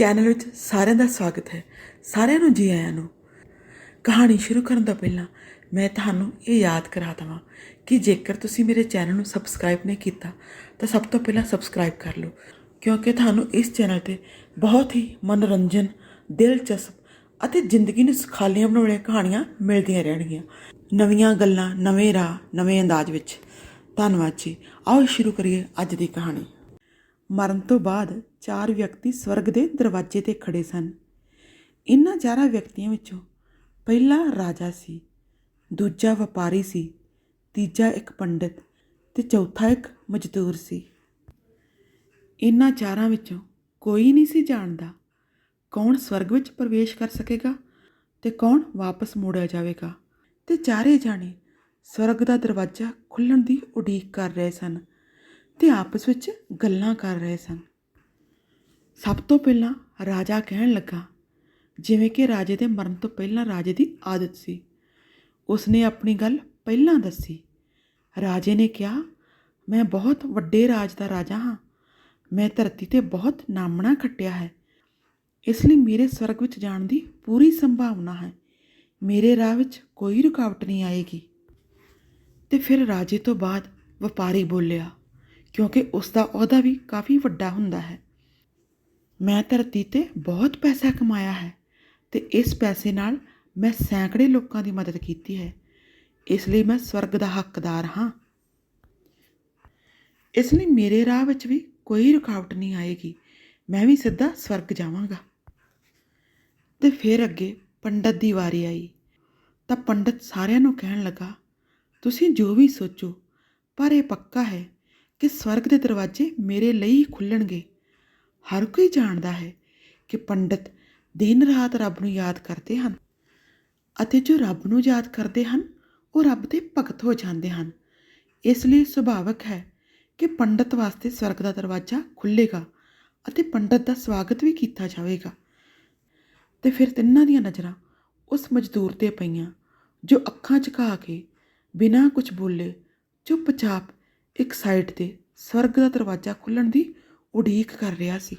Channel ਵਿੱਚ ਸਾਰਿਆਂ ਦਾ ਸਵਾਗਤ ਹੈ। ਸਾਰਿਆਂ ਨੂੰ ਜੀ ਆਇਆਂ ਨੂੰ। ਕਹਾਣੀ ਸ਼ੁਰੂ ਕਰਨ ਤੋਂ ਪਹਿਲਾਂ ਮੈਂ ਤੁਹਾਨੂੰ ਇਹ ਯਾਦ ਕਰਾ ਦਵਾਂ ਕਿ ਜੇਕਰ ਤੁਸੀਂ ਮੇਰੇ ਚੈਨਲ ਨੂੰ ਸਬਸਕ੍ਰਾਈਬ ਨਹੀਂ ਕੀਤਾ, ਤਾਂ ਸਭ ਤੋਂ ਪਹਿਲਾਂ ਸਬਸਕ੍ਰਾਈਬ ਕਰ ਲਓ, ਕਿਉਂਕਿ ਤੁਹਾਨੂੰ ਇਸ ਚੈਨਲ ਤੇ ਬਹੁਤ ਹੀ ਮਨੋਰੰਜਨ, ਦਿਲਚਸਪ ਅਤੇ ਜ਼ਿੰਦਗੀ ਨੂੰ ਸੁਖਾਲੀਆਂ ਬਣਾਉਣ ਵਾਲੀਆਂ ਕਹਾਣੀਆਂ ਮਿਲਦੀਆਂ ਰਹਿਣਗੀਆਂ। ਨਵੀਆਂ ਗੱਲਾਂ, ਨਵੇਂ ਰਾਹ, ਨਵੇਂ ਅੰਦਾਜ਼ ਵਿੱਚ। ਧੰਨਵਾਦ ਜੀ। ਆਓ ਸ਼ੁਰੂ ਕਰੀਏ ਅੱਜ ਦੀ ਕਹਾਣੀ। ਮਰਨ ਤੋਂ ਬਾਅਦ ਚਾਰ ਵਿਅਕਤੀ ਸਵਰਗ ਦੇ ਦਰਵਾਜ਼ੇ ਤੇ ਖੜੇ ਸਨ। ਇਹਨਾਂ ਚਾਰਾਂ ਵਿਅਕਤੀਆਂ ਵਿੱਚੋਂ ਪਹਿਲਾ ਰਾਜਾ ਸੀ, ਦੂਜਾ ਵਪਾਰੀ ਸੀ, ਤੀਜਾ ਇੱਕ ਪੰਡਿਤ ਤੇ ਚੌਥਾ ਇੱਕ ਮਜ਼ਦੂਰ ਸੀ। ਇਹਨਾਂ ਚਾਰਾਂ ਵਿੱਚੋਂ ਕੋਈ ਨਹੀਂ ਸੀ ਜਾਣਦਾ ਕੌਣ ਸਵਰਗ ਵਿੱਚ ਪ੍ਰਵੇਸ਼ ਕਰ ਸਕੇਗਾ ਤੇ ਕੌਣ ਵਾਪਸ ਮੋੜਿਆ ਜਾਵੇਗਾ। ਤੇ ਚਾਰੇ ਜਾਣੇ ਸਵਰਗ ਦਾ ਦਰਵਾਜ਼ਾ ਖੁੱਲਣ ਦੀ ਉਡੀਕ ਕਰ ਰਹੇ ਸਨ। ਤੇ ਆਪਸ ਵਿੱਚ ਗੱਲਾਂ ਕਰ ਰਹੇ ਸਨ। ਸਭ ਤੋਂ ਪਹਿਲਾਂ ਰਾਜਾ ਕਹਿਣ ਲੱਗਾ, ਜਿਵੇਂ ਕਿ ਰਾਜੇ ਦੇ ਮਰਨ ਤੋਂ ਪਹਿਲਾਂ ਰਾਜੇ ਦੀ ਆਦਤ ਸੀ। ਉਸਨੇ ਆਪਣੀ ਗੱਲ ਪਹਿਲਾਂ ਦੱਸੀ। ਰਾਜੇ ਨੇ ਕਿਹਾ, ਮੈਂ ਬਹੁਤ ਵੱਡੇ ਰਾਜ ਦਾ ਰਾਜਾ ਹਾਂ। ਮੈਂ ਧਰਤੀ ਤੇ ਬਹੁਤ ਨਾਮਣਾ ਖੱਟਿਆ ਹੈ। ਇਸ ਲਈ ਮੇਰੇ ਸਵਰਗ ਵਿੱਚ ਜਾਣ ਦੀ ਪੂਰੀ ਸੰਭਾਵਨਾ ਹੈ। ਮੇਰੇ ਰਾਹ ਵਿੱਚ ਕੋਈ ਰੁਕਾਵਟ ਨਹੀਂ ਆਏਗੀ। ਤੇ ਫਿਰ ਰਾਜੇ ਤੋਂ ਬਾਅਦ ਵਪਾਰੀ ਬੋਲਿਆ ਕਿਉਂਕਿ ਉਸ ਦਾ ਅਹੁਦਾ ਵੀ ਕਾਫੀ ਵੱਡਾ ਹੁੰਦਾ ਹੈ। ਮੈਂ ਧਰਤੀ ਤੇ ਬਹੁਤ ਪੈਸਾ ਕਮਾਇਆ ਹੈ ਤੇ ਇਸ ਪੈਸੇ ਨਾਲ ਮੈਂ ਸੈਂਕੜੇ ਲੋਕਾਂ ਦੀ ਮਦਦ ਕੀਤੀ ਹੈ। ਇਸ ਲਈ ਮੈਂ ਸਵਰਗ ਦਾ ਹੱਕਦਾਰ ਹਾਂ। ਇਸ ਲਈ ਮੇਰੇ ਰਾਹ ਵਿੱਚ ਵੀ ਕੋਈ ਰੁਕਾਵਟ ਨਹੀਂ ਆਏਗੀ। ਮੈਂ ਵੀ ਸਿੱਧਾ ਸਵਰਗ ਜਾਵਾਂਗਾ। ਤੇ ਫਿਰ ਅੱਗੇ ਪੰਡਤ ਦੀ ਵਾਰੀ ਆਈ। ਤਾਂ ਪੰਡਤ ਸਾਰਿਆਂ ਨੂੰ ਕਹਿਣ ਲੱਗਾ, ਤੁਸੀਂ ਜੋ ਵੀ ਸੋਚੋ, ਪਰ ਇਹ ਪੱਕਾ ਹੈ ਕਿ ਸਵਰਗ ਦੇ ਦਰਵਾਜ਼ੇ ਮੇਰੇ ਲਈ ਹੀ ਖੁੱਲਣਗੇ ਹਰ ਕੋਈ ਜਾਣਦਾ ਹੈ ਕਿ ਪੰਡਤ ਦਿਨ ਰਾਤ ਰੱਬ ਨੂੰ ਯਾਦ ਕਰਦੇ ਹਨ ਅਤੇ ਜੋ ਰੱਬ ਨੂੰ ਯਾਦ ਕਰਦੇ ਹਨ, ਉਹ ਰੱਬ ਦੇ ਭਗਤ ਹੋ ਜਾਂਦੇ ਹਨ। ਇਸ ਲਈ ਸੁਭਾਵਕ ਹੈ ਕਿ ਪੰਡਤ ਵਾਸਤੇ ਸਵਰਗ ਦਾ ਦਰਵਾਜ਼ਾ ਖੁੱਲੇਗਾ ਅਤੇ ਪੰਡਤ ਦਾ ਸਵਾਗਤ ਵੀ ਕੀਤਾ ਜਾਵੇਗਾ। ਤੇ ਫਿਰ ਤਿੰਨਾਂ ਦੀਆਂ ਨਜ਼ਰਾਂ ਉਸ ਮਜ਼ਦੂਰ ਤੇ ਪਈਆਂ, ਜੋ ਅੱਖਾਂ ਝੁਕਾ ਕੇ ਬਿਨਾਂ ਕੁਝ ਬੋਲੇ ਚੁੱਪਚਾਪ ਇੱਕ ਸਾਈਡ ਤੇ ਸਵਰਗ ਦਾ ਦਰਵਾਜ਼ਾ ਖੁੱਲਣ ਦੀ ਉਡੀਕ ਕਰ ਰਿਹਾ ਸੀ।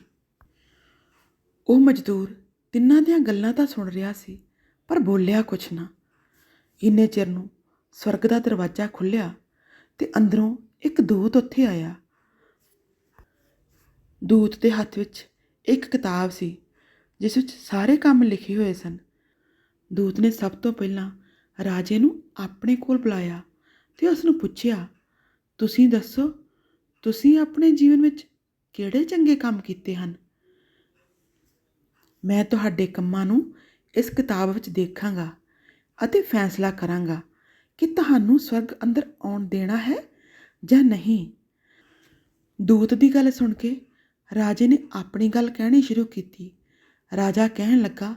ਉਹ ਮਜ਼ਦੂਰ ਤਿੰਨਾਂ ਦੀਆਂ ਗੱਲਾਂ ਤਾਂ ਸੁਣ ਰਿਹਾ ਸੀ, ਪਰ ਬੋਲਿਆ ਕੁਛ ਨਾ। ਇੰਨੇ ਚਿਰ ਨੂੰ ਸਵਰਗ ਦਾ ਦਰਵਾਜ਼ਾ ਖੁੱਲਿਆ ਤੇ ਅੰਦਰੋਂ ਇੱਕ ਦੂਤ ਉੱਥੇ ਆਇਆ। ਦੂਤ ਦੇ ਹੱਥ ਵਿੱਚ ਇੱਕ ਕਿਤਾਬ ਸੀ, ਜਿਸ ਵਿੱਚ ਸਾਰੇ ਕੰਮ ਲਿਖੇ ਹੋਏ ਸਨ। ਦੂਤ ਨੇ ਸਭ ਤੋਂ ਪਹਿਲਾਂ ਰਾਜੇ ਨੂੰ ਆਪਣੇ ਕੋਲ ਬੁਲਾਇਆ ਤੇ ਉਸ ਨੂੰ ਪੁੱਛਿਆ ਤੁਸੀਂ ਦੱਸੋ, ਤੁਸੀਂ ਆਪਣੇ ਜੀਵਨ ਵਿੱਚ ਕਿਹੜੇ ਚੰਗੇ ਕੰਮ ਕੀਤੇ ਹਨ? ਮੈਂ ਤੁਹਾਡੇ ਕੰਮਾਂ ਨੂੰ ਇਸ ਕਿਤਾਬ ਵਿੱਚ ਦੇਖਾਂਗਾ ਅਤੇ ਫੈਸਲਾ ਕਰਾਂਗਾ ਕਿ ਤੁਹਾਨੂੰ ਸਵਰਗ ਅੰਦਰ ਆਉਣ ਦੇਣਾ ਹੈ ਜਾਂ ਨਹੀਂ। ਦੂਤ ਦੀ ਗੱਲ ਸੁਣ ਕੇ ਰਾਜੇ ਨੇ ਆਪਣੀ ਗੱਲ ਕਹਿਣੀ ਸ਼ੁਰੂ ਕੀਤੀ। ਰਾਜਾ ਕਹਿਣ ਲੱਗਾ,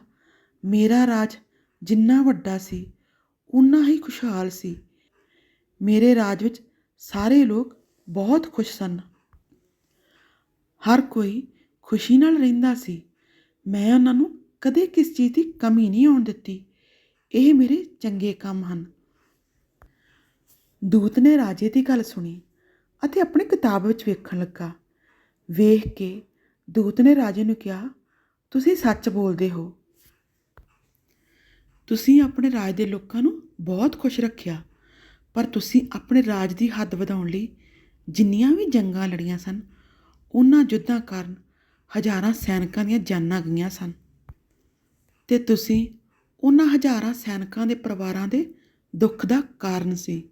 ਮੇਰਾ ਰਾਜ ਜਿੰਨਾ ਵੱਡਾ ਸੀ ਉਨਾ ਹੀ ਖੁਸ਼ਹਾਲ ਸੀ। ਮੇਰੇ ਰਾਜ ਵਿੱਚ ਸਾਰੇ ਲੋਕ ਬਹੁਤ ਖੁਸ਼ ਸਨ। ਹਰ ਕੋਈ ਖੁਸ਼ੀ ਨਾਲ ਰਹਿੰਦਾ ਸੀ। ਮੈਂ ਉਹਨਾਂ ਨੂੰ ਕਦੇ ਕਿਸ ਚੀਜ਼ ਦੀ ਕਮੀ ਨਹੀਂ ਆਉਣ ਦਿੱਤੀ। ਇਹ ਮੇਰੇ ਚੰਗੇ ਕੰਮ ਹਨ। ਦੂਤ ਨੇ ਰਾਜੇ ਦੀ ਗੱਲ ਸੁਣੀ ਅਤੇ ਆਪਣੀ ਕਿਤਾਬ ਵਿੱਚ ਵੇਖਣ ਲੱਗਾ। ਵੇਖ ਕੇ ਦੂਤ ਨੇ ਰਾਜੇ ਨੂੰ ਕਿਹਾ, ਤੁਸੀਂ ਸੱਚ ਬੋਲਦੇ ਹੋ। ਤੁਸੀਂ ਆਪਣੇ ਰਾਜ ਦੇ ਲੋਕਾਂ ਨੂੰ ਬਹੁਤ ਖੁਸ਼ ਰੱਖਿਆ। ਪਰ ਤੁਸੀਂ ਆਪਣੇ ਰਾਜ ਦੀ ਹੱਦ ਵਧਾਉਣ ਲਈ ਜਿੰਨੀਆਂ ਵੀ ਜੰਗਾਂ ਲੜੀਆਂ ਸਨ, ਉਹਨਾਂ ਯੁੱਧਾਂ ਕਾਰਨ ਹਜ਼ਾਰਾਂ ਸੈਨਿਕਾਂ ਦੀਆਂ ਜਾਨਾਂ ਗਈਆਂ ਸਨ। ਤੇ ਤੁਸੀਂ ਉਹਨਾਂ ਹਜ਼ਾਰਾਂ ਸੈਨਿਕਾਂ ਦੇ ਪਰਿਵਾਰਾਂ ਦੇ ਦੁੱਖ ਦਾ ਕਾਰਨ ਸੀ।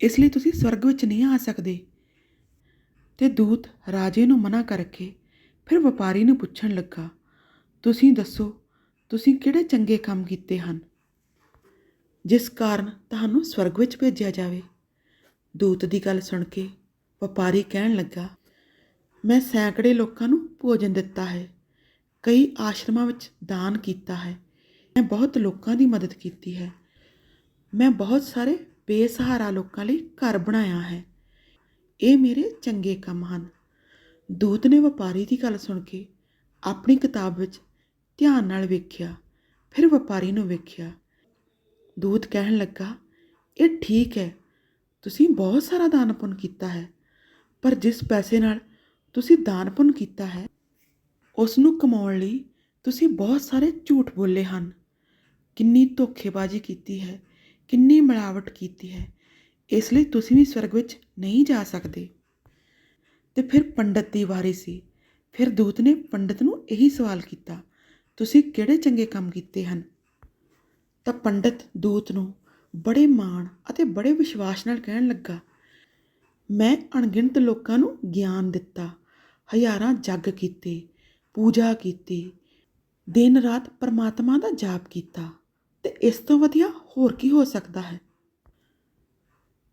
ਇਸ ਲਈ ਤੁਸੀਂ ਸਵਰਗ ਵਿੱਚ ਨਹੀਂ ਆ ਸਕਦੇ। ਤੇ ਦੂਤ ਰਾਜੇ ਨੂੰ ਮਨਾ ਕਰਕੇ ਫਿਰ ਵਪਾਰੀ ਨੂੰ ਪੁੱਛਣ ਲੱਗਾ, ਤੁਸੀਂ ਦੱਸੋ, ਤੁਸੀਂ ਕਿਹੜੇ ਚੰਗੇ ਕੰਮ ਕੀਤੇ ਹਨ? ਜਿਸ ਕਾਰਨ ਤੁਹਾਨੂੰ ਸਵਰਗ ਵਿੱਚ ਭੇਜਿਆ ਜਾਵੇ। ਦੂਤ ਦੀ ਗੱਲ ਸੁਣ ਕੇ ਵਪਾਰੀ ਕਹਿਣ ਲੱਗਾ, ਮੈਂ ਸੈਂਕੜੇ ਲੋਕਾਂ ਨੂੰ ਭੋਜਨ ਦਿੱਤਾ ਹੈ। ਕਈ ਆਸ਼ਰਮਾਂ ਵਿੱਚ ਦਾਨ ਕੀਤਾ ਹੈ। ਮੈਂ ਬਹੁਤ ਲੋਕਾਂ ਦੀ ਮਦਦ ਕੀਤੀ ਹੈ। ਮੈਂ ਬਹੁਤ ਸਾਰੇ ਬੇਸਹਾਰਾ ਲੋਕਾਂ ਲਈ ਘਰ ਬਣਾਇਆ ਹੈ। ਇਹ ਮੇਰੇ ਚੰਗੇ ਕੰਮ ਹਨ। ਦੂਤ ਨੇ ਵਪਾਰੀ ਦੀ ਗੱਲ ਸੁਣ ਕੇ ਆਪਣੀ ਕਿਤਾਬ ਵਿੱਚ ਧਿਆਨ ਨਾਲ ਵੇਖਿਆ। ਫਿਰ ਵਪਾਰੀ ਨੂੰ ਵੇਖਿਆ। ਦੂਤ ਕਹਿਣ ਲੱਗਾ, ਇਹ ਠੀਕ ਹੈ, ਤੁਸੀਂ ਬਹੁਤ ਸਾਰਾ ਦਾਨ ਪੁੰਨ ਕੀਤਾ ਹੈ, ਪਰ ਜਿਸ ਪੈਸੇ ਨਾਲ ਤੁਸੀਂ ਦਾਨ ਪੁੰਨ ਕੀਤਾ ਹੈ ਉਸ ਨੂੰ ਕਮਾਉਣ ਲਈ ਤੁਸੀਂ ਬਹੁਤ ਸਾਰੇ ਝੂਠ ਬੋਲੇ ਹਨ। ਕਿੰਨੀ ਧੋਖੇਬਾਜ਼ੀ ਕੀਤੀ ਹੈ, ਕਿੰਨੀ ਮਿਲਾਵਟ ਕੀਤੀ ਹੈ, ਇਸ ਲਈ ਤੁਸੀਂ ਵੀ ਸਵਰਗ ਵਿੱਚ ਨਹੀਂ ਜਾ ਸਕਦੇ। ਤੇ ਫਿਰ ਪੰਡਤ ਦੀ ਵਾਰੀ ਸੀ। ਫਿਰ ਦੂਤ ਨੇ ਪੰਡਤ ਨੂੰ ਇਹੀ ਸਵਾਲ ਕੀਤਾ, ਤੁਸੀਂ ਕਿਹੜੇ ਚੰਗੇ ਕੰਮ ਕੀਤੇ ਹਨ? ਤਾਂ ਪੰਡਤ ਦੂਤ ਨੂੰ ਬੜੇ ਮਾਣ ਅਤੇ ਬੜੇ ਵਿਸ਼ਵਾਸ ਨਾਲ ਕਹਿਣ ਲੱਗਾ, ਮੈਂ ਅਣਗਿਣਤ ਲੋਕਾਂ ਨੂੰ ਗਿਆਨ ਦਿੱਤਾ, ਹਜ਼ਾਰਾਂ ਜੱਗ ਕੀਤੇ, ਪੂਜਾ ਕੀਤੀ, ਦਿਨ ਰਾਤ ਪਰਮਾਤਮਾ ਦਾ ਜਾਪ ਕੀਤਾ ਤੇ ਇਸ ਤੋਂ ਵਧੀਆ ਹੋਰ ਕੀ ਹੋ ਸਕਦਾ ਹੈ?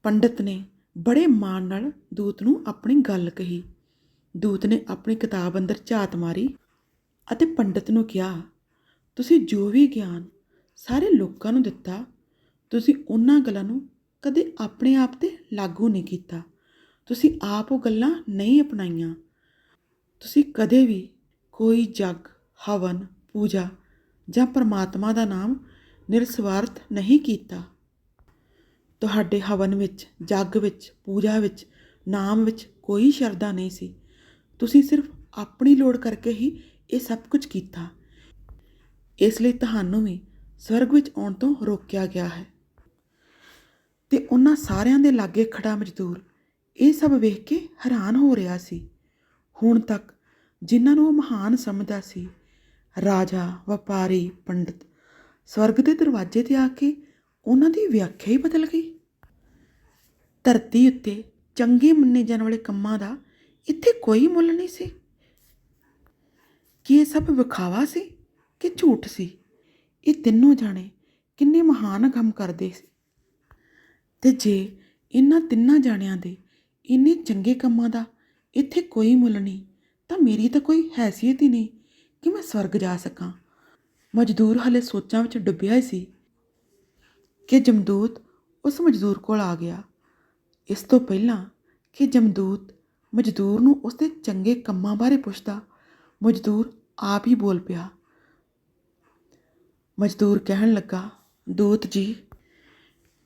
ਪੰਡਤ ਨੇ ਬੜੇ ਮਾਣ ਨਾਲ ਦੂਤ ਨੂੰ ਆਪਣੀ ਗੱਲ ਕਹੀ। ਦੂਤ ਨੇ ਆਪਣੀ ਕਿਤਾਬ ਅੰਦਰ ਝਾਤ ਮਾਰੀ ਅਤੇ ਪੰਡਤ ਨੂੰ ਕਿਹਾ, ਤੁਸੀਂ ਜੋ ਵੀ ਗਿਆਨ ਸਾਰੇ ਲੋਕਾਂ ਨੂੰ ਦਿੱਤਾ। ਤੁਸੀਂ ਉਹਨਾਂ ਗੱਲਾਂ ਨੂੰ ਕਦੇ ਆਪਣੇ ਆਪ ਤੇ ਲਾਗੂ ਨਹੀਂ ਕੀਤਾ। ਤੁਸੀਂ ਆਪ ਉਹ ਗੱਲਾਂ ਨਹੀਂ ਅਪਣਾਈਆਂ। ਤੁਸੀਂ ਕਦੇ ਵੀ ਕੋਈ ਜਗ, ਹਵਨ, ਪੂਜਾ ਜਾਂ ਪਰਮਾਤਮਾ ਦਾ ਨਾਮ ਨਿਰਸਵਾਰਥ ਨਹੀਂ ਕੀਤਾ। ਤੁਹਾਡੇ ਹਵਨ ਵਿੱਚ, ਜੱਗ ਵਿੱਚ, ਪੂਜਾ ਵਿੱਚ, ਨਾਮ ਵਿੱਚ ਕੋਈ ਸ਼ਰਧਾ ਨਹੀਂ ਸੀ। ਤੁਸੀਂ ਸਿਰਫ ਆਪਣੀ ਲੋੜ ਕਰਕੇ ਹੀ ਇਹ ਸਭ ਕੁਝ ਕੀਤਾ। ਇਸ ਲਈ ਤੁਹਾਨੂੰ ਵੀ ਸਵਰਗ ਵਿੱਚ ਆਉਣ ਤੋਂ ਰੋਕਿਆ ਗਿਆ ਹੈ। ਤੇ ਉਹਨਾਂ ਸਾਰਿਆਂ ਦੇ ਲਾਗੇ ਖੜਾ ਮਜ਼ਦੂਰ ਇਹ ਸਭ ਵੇਖ ਕੇ ਹੈਰਾਨ ਹੋ ਰਿਹਾ ਸੀ। ਹੁਣ ਤੱਕ ਜਿਨ੍ਹਾਂ ਨੂੰ ਉਹ ਮਹਾਨ ਸਮਝਦਾ ਸੀ, ਰਾਜਾ, ਵਪਾਰੀ, ਪੰਡਤ, ਸਵਰਗ ਦੇ ਦਰਵਾਜ਼ੇ ਤੇ ਆ ਕੇ ਉਹਨਾਂ ਦੀ ਵਿਆਖਿਆ ਹੀ ਬਦਲ ਗਈ। ਧਰਤੀ ਉੱਤੇ ਚੰਗੇ ਮੰਨੇ ਜਾਣ ਵਾਲੇ ਕੰਮਾਂ ਦਾ ਇੱਥੇ ਕੋਈ ਮੁੱਲ ਨਹੀਂ ਸੀ। ਕੀ ਇਹ ਸਭ ਵਿਖਾਵਾ ਸੀ ਕਿ ਝੂਠ ਸੀ? ਇਹ ਤਿੰਨੋਂ ਜਾਣੇ ਕਿੰਨੇ ਮਹਾਨ ਕੰਮ ਕਰਦੇ ਸੀ। ਤੇ ਜੇ ਇਹਨਾਂ ਤਿੰਨਾਂ ਜਾਣਿਆਂ ਦੇ ਇੰਨੇ ਚੰਗੇ ਕੰਮਾਂ ਦਾ ਇੱਥੇ ਕੋਈ ਮੁੱਲ ਨਹੀਂ, ਤਾਂ ਮੇਰੀ ਤਾਂ ਕੋਈ ਹੈਸੀਅਤ ਹੀ ਨਹੀਂ ਕਿ ਮੈਂ ਸਵਰਗ ਜਾ ਸਕਾਂ। ਮਜ਼ਦੂਰ ਹਲੇ ਸੋਚਾਂ ਵਿੱਚ ਡੁੱਬਿਆ ਹੀ ਸੀ ਕਿ ਜਮਦੂਤ ਉਸ ਮਜ਼ਦੂਰ ਕੋਲ ਆ ਗਿਆ। ਇਸ ਤੋਂ ਪਹਿਲਾਂ ਕਿ ਜਮਦੂਤ ਮਜ਼ਦੂਰ ਨੂੰ ਉਸਦੇ ਚੰਗੇ ਕੰਮਾਂ ਬਾਰੇ ਪੁੱਛਦਾ, ਮਜ਼ਦੂਰ ਆਪ ਹੀ ਬੋਲ ਪਿਆ ਮਜ਼ਦੂਰ ਕਹਿਣ ਲੱਗਾ, ਦੂਤ ਜੀ,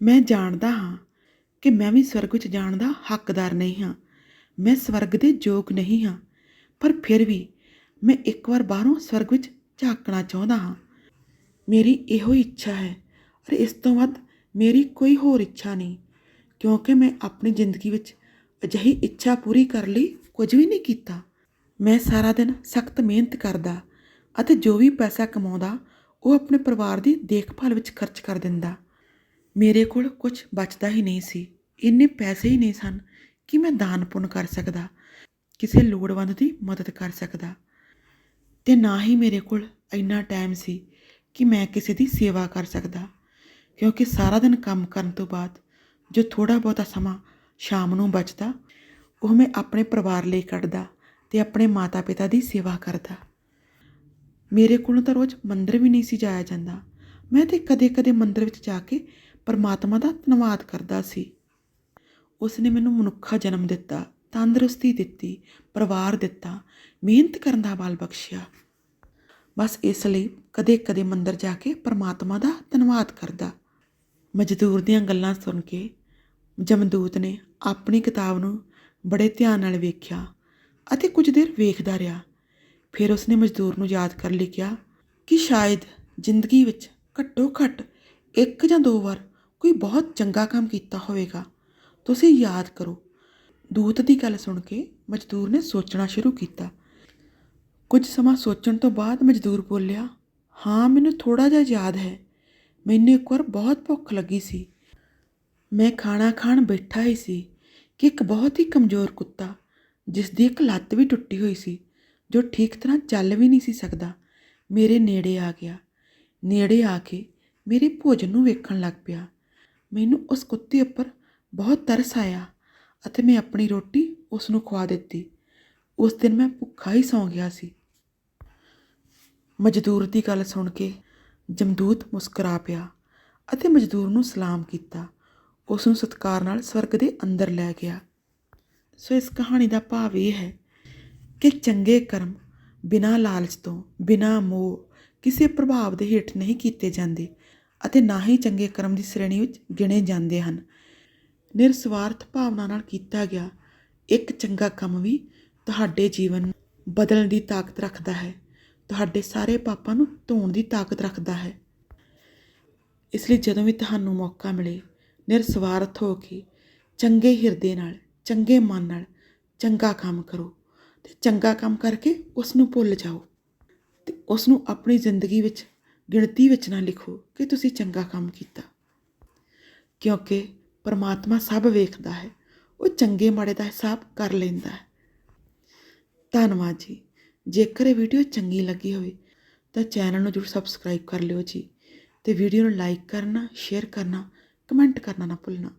ਮੈਂ ਜਾਣਦਾ ਹਾਂ ਕਿ ਮੈਂ ਵੀ ਸਵਰਗ ਵਿੱਚ ਜਾਣ ਦਾ ਹੱਕਦਾਰ ਨਹੀਂ ਹਾਂ। ਮੈਂ ਸਵਰਗ ਦੇ ਯੋਗ ਨਹੀਂ ਹਾਂ, ਪਰ ਫਿਰ ਵੀ ਮੈਂ ਇੱਕ ਵਾਰ ਬਾਹਰੋਂ ਸਵਰਗ ਵਿੱਚ ਝਾਕਣਾ ਚਾਹੁੰਦਾ ਹਾਂ। ਮੇਰੀ ਇਹੋ ਹੀ ਇੱਛਾ ਹੈ ਅਤੇ ਇਸ ਤੋਂ ਵੱਧ ਮੇਰੀ ਕੋਈ ਹੋਰ ਇੱਛਾ ਨਹੀਂ, ਕਿਉਂਕਿ ਮੈਂ ਆਪਣੀ ਜ਼ਿੰਦਗੀ ਵਿੱਚ ਅਜਿਹੀ ਇੱਛਾ ਪੂਰੀ ਕਰਨ ਲਈ, ਕੁਝ ਵੀ ਨਹੀਂ ਕੀਤਾ। ਮੈਂ ਸਾਰਾ ਦਿਨ ਸਖਤ ਮਿਹਨਤ ਕਰਦਾ ਅਤੇ ਜੋ ਵੀ ਪੈਸਾ ਕਮਾਉਂਦਾ ਉਹ ਆਪਣੇ ਪਰਿਵਾਰ ਦੀ ਦੇਖਭਾਲ ਵਿੱਚ ਖਰਚ ਕਰ ਦਿੰਦਾ। ਮੇਰੇ ਕੋਲ ਕੁਝ ਬਚਦਾ ਹੀ ਨਹੀਂ ਸੀ। ਇੰਨੇ ਪੈਸੇ ਹੀ ਨਹੀਂ ਸਨ ਕਿ ਮੈਂ ਦਾਨ ਪੁੰਨ ਕਰ ਸਕਦਾ, ਕਿਸੇ ਲੋੜਵੰਦ ਦੀ ਮਦਦ ਕਰ ਸਕਦਾ। ਤੇ ਨਾ ਹੀ ਮੇਰੇ ਕੋਲ ਇੰਨਾ ਟਾਈਮ ਸੀ ਕਿ ਮੈਂ ਕਿਸੇ ਦੀ ਸੇਵਾ ਕਰ ਸਕਦਾ, ਕਿਉਂਕਿ ਸਾਰਾ ਦਿਨ ਕੰਮ ਕਰਨ ਤੋਂ ਬਾਅਦ ਜੋ ਥੋੜਾ ਬਹੁਤਾ ਸਮਾਂ ਸ਼ਾਮ ਨੂੰ ਬਚਦਾ, ਉਹ ਮੈਂ ਆਪਣੇ ਪਰਿਵਾਰ ਲਈ ਕੱਢਦਾ ਤੇ ਆਪਣੇ ਮਾਤਾ-ਪਿਤਾ ਦੀ ਸੇਵਾ ਕਰਦਾ। ਮੇਰੇ ਕੋਲੋਂ ਤਾਂ ਰੋਜ਼ ਮੰਦਰ ਵੀ ਨਹੀਂ ਸੀ ਜਾਇਆ ਜਾਂਦਾ। ਮੈਂ ਤੇ ਕਦੇ-ਕਦੇ ਮੰਦਰ ਵਿੱਚ ਜਾ ਕੇ ਪਰਮਾਤਮਾ ਦਾ ਧੰਨਵਾਦ ਕਰਦਾ ਸੀ। ਉਸ ਨੇ ਮੈਨੂੰ ਮਨੁੱਖਾ ਜਨਮ ਦਿੱਤਾ, ਤੰਦਰੁਸਤੀ ਦਿੱਤੀ, ਪਰਿਵਾਰ ਦਿੱਤਾ, ਮਿਹਨਤ ਕਰਨ ਦਾ ਬਲ ਬਖਸ਼ਿਆ। ਬਸ ਇਸ ਲਈ ਕਦੇ-ਕਦੇ ਮੰਦਰ ਜਾ ਕੇ ਪਰਮਾਤਮਾ ਦਾ ਧੰਨਵਾਦ ਕਰਦਾ। ਮਜ਼ਦੂਰ ਦੀਆਂ ਗੱਲਾਂ ਸੁਣ ਕੇ ਜਮਦੂਤ ਨੇ ਆਪਣੀ ਕਿਤਾਬ ਨੂੰ ਬੜੇ ਧਿਆਨ ਨਾਲ ਵੇਖਿਆ ਅਤੇ ਕੁਝ ਦੇਰ ਵੇਖਦਾ ਰਿਹਾ। ਫਿਰ ਉਸਨੇ ਮਜ਼ਦੂਰ ਨੂੰ ਯਾਦ ਕਰ ਲਈ ਕਿਹਾ ਕਿ ਸ਼ਾਇਦ ਜ਼ਿੰਦਗੀ ਵਿੱਚ ਘੱਟੋ ਘੱਟ ਇੱਕ ਜਾਂ ਦੋ ਵਾਰ ਕੋਈ ਬਹੁਤ ਚੰਗਾ ਕੰਮ ਕੀਤਾ ਹੋਵੇਗਾ। ਤੁਸੀਂ ਯਾਦ ਕਰੋ, ਦੂਤ ਦੀ ਗੱਲ ਸੁਣ ਕੇ ਮਜ਼ਦੂਰ ਨੇ ਸੋਚਣਾ ਸ਼ੁਰੂ ਕੀਤਾ। ਕੁਝ ਸਮਾਂ ਸੋਚਣ ਤੋਂ ਬਾਅਦ ਮਜ਼ਦੂਰ ਬੋਲਿਆ, ਹਾਂ, ਮੈਨੂੰ ਥੋੜਾ ਜਿਹਾ ਯਾਦ ਹੈ। ਮੈਨੂੰ ਇੱਕ ਵਾਰ ਬਹੁਤ ਭੁੱਖ ਲੱਗੀ ਸੀ। ਮੈਂ ਖਾਣਾ ਖਾਣ ਬੈਠਾ ਹੀ ਸੀ ਕਿ ਇੱਕ ਬਹੁਤ ਹੀ ਕਮਜ਼ੋਰ ਕੁੱਤਾ ਜਿਸ ਦੀ ਇੱਕ ਲੱਤ ਵੀ ਟੁੱਟੀ ਹੋਈ ਸੀ। ਜੋ ਠੀਕ ਤਰ੍ਹਾਂ ਚੱਲ ਵੀ ਨਹੀਂ ਸੀ ਸਕਦਾ, ਮੇਰੇ ਨੇੜੇ ਆ ਗਿਆ। ਨੇੜੇ ਆ ਕੇ ਮੇਰੇ ਭੋਜਨ ਨੂੰ ਵੇਖਣ ਲੱਗ ਪਿਆ। ਮੈਨੂੰ ਉਸ ਕੁੱਤੇ ਉੱਪਰ ਬਹੁਤ ਤਰਸ ਆਇਆ ਅਤੇ ਮੈਂ ਆਪਣੀ ਰੋਟੀ ਉਸ ਨੂੰ ਖਵਾ ਦਿੱਤੀ। ਉਸ ਦਿਨ ਮੈਂ ਭੁੱਖਾ ਹੀ ਸੌਂ ਗਿਆ ਸੀ। ਮਜ਼ਦੂਰ ਦੀ ਗੱਲ ਸੁਣ ਕੇ ਜਮਦੂਤ ਮੁਸਕਰਾ ਪਿਆ ਅਤੇ ਮਜ਼ਦੂਰ ਨੂੰ ਸਲਾਮ ਕੀਤਾ। ਉਸ ਨੂੰ ਸਤਿਕਾਰ ਨਾਲ ਸਵਰਗ ਦੇ ਅੰਦਰ ਲੈ ਗਿਆ। ਸੋ ਇਸ ਕਹਾਣੀ ਦਾ ਭਾਵ ਇਹ ਹੈ ਕਿ ਚੰਗੇ ਕਰਮ ਬਿਨਾਂ ਲਾਲਚ ਤੋਂ, ਬਿਨਾਂ ਮੋਹ ਕਿਸੇ ਪ੍ਰਭਾਵ ਦੇ ਹੇਠ ਨਹੀਂ ਕੀਤੇ ਜਾਂਦੇ ਅਤੇ ਨਾ ਹੀ ਚੰਗੇ ਕਰਮ ਦੀ ਸ਼੍ਰੇਣੀ ਵਿੱਚ ਗਿਣੇ ਜਾਂਦੇ ਹਨ। ਨਿਰਸਵਾਰਥ ਭਾਵਨਾ ਨਾਲ ਕੀਤਾ ਗਿਆ ਇੱਕ ਚੰਗਾ ਕੰਮ ਵੀ ਤੁਹਾਡੇ ਜੀਵਨ ਬਦਲਣ ਦੀ ਤਾਕਤ ਰੱਖਦਾ ਹੈ। ਤੁਹਾਡੇ ਸਾਰੇ ਪਾਪਾਂ ਨੂੰ ਧੋਣ ਦੀ ਤਾਕਤ ਰੱਖਦਾ ਹੈ। ਇਸ ਲਈ ਜਦੋਂ ਵੀ ਤੁਹਾਨੂੰ ਮੌਕਾ ਮਿਲੇ ਨਿਰਸਵਾਰਥ ਹੋ ਕੇ ਚੰਗੇ ਹਿਰਦੇ ਨਾਲ, ਚੰਗੇ ਮਨ ਨਾਲ ਚੰਗਾ ਕੰਮ ਕਰੋ। ਤੇ ਚੰਗਾ ਕੰਮ ਕਰਕੇ ਉਸ ਨੂੰ ਭੁੱਲ ਜਾਓ ਤੇ ਉਸ ਨੂੰ ਆਪਣੀ ਜ਼ਿੰਦਗੀ ਵਿੱਚ ਗਿਣਤੀ ਵਿੱਚ ਨਾ ਲਿਖੋ ਕਿ ਤੁਸੀਂ ਚੰਗਾ ਕੰਮ ਕੀਤਾ। ਕਿਉਂਕਿ ਪਰਮਾਤਮਾ ਸਭ ਵੇਖਦਾ ਹੈ, ਉਹ ਚੰਗੇ ਮਾੜੇ ਦਾ ਹਿਸਾਬ ਕਰ ਲੈਂਦਾ ਹੈ। ਧੰਨਵਾਦ ਜੀ। ਜੇਕਰ ਇਹ ਵੀਡੀਓ ਚੰਗੀ ਲੱਗੀ ਹੋਵੇ ਤਾਂ ਚੈਨਲ ਨੂੰ ਜ਼ਰੂਰ ਸਬਸਕ੍ਰਾਈਬ ਕਰ ਲਿਓ ਜੀ ਤੇ ਵੀਡੀਓ ਨੂੰ ਲਾਈਕ ਕਰਨਾ, ਸ਼ੇਅਰ ਕਰਨਾ, ਕਮੈਂਟ ਕਰਨਾ ਨਾ ਭੁੱਲਣਾ।